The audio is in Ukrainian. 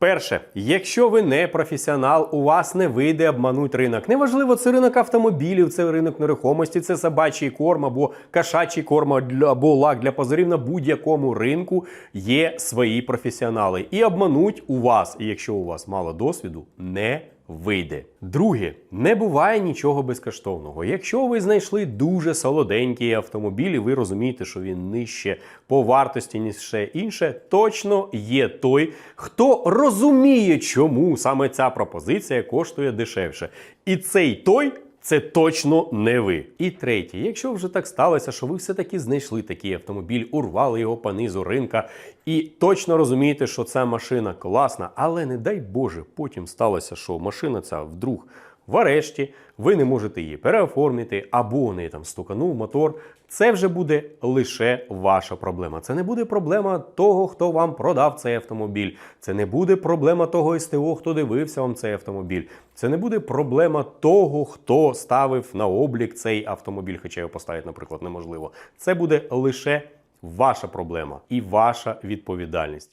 Перше, якщо ви не професіонал, у вас не вийде обмануть ринок. Неважливо, це ринок автомобілів, це ринок нерухомості, це собачий корм або кошачий корм або лак для позорів на будь-якому ринку є свої професіонали. І обмануть у вас, і якщо у вас мало досвіду, не вийде. Друге, не буває нічого безкоштовного. Якщо ви знайшли дуже солоденький автомобіль, і ви розумієте, що він нижче по вартості, ніж ще інше, точно є той, хто розуміє, чому саме ця пропозиція коштує дешевше. І цей той. Це точно не ви. І третє, якщо вже так сталося, що ви все-таки знайшли такий автомобіль, урвали його по низу ринка, і точно розумієте, що ця машина класна, але не дай Боже, потім сталося, що машина ця вдруг в арешті, ви не можете її переоформити, або у там стуканув мотор. Це вже буде лише ваша проблема. Це не буде проблема того, хто вам продав цей автомобіль. Це не буде проблема того СТО, хто дивився вам цей автомобіль. Це не буде проблема того, хто ставив на облік цей автомобіль, хоча його поставити, наприклад, неможливо. Це буде лише ваша проблема і ваша відповідальність.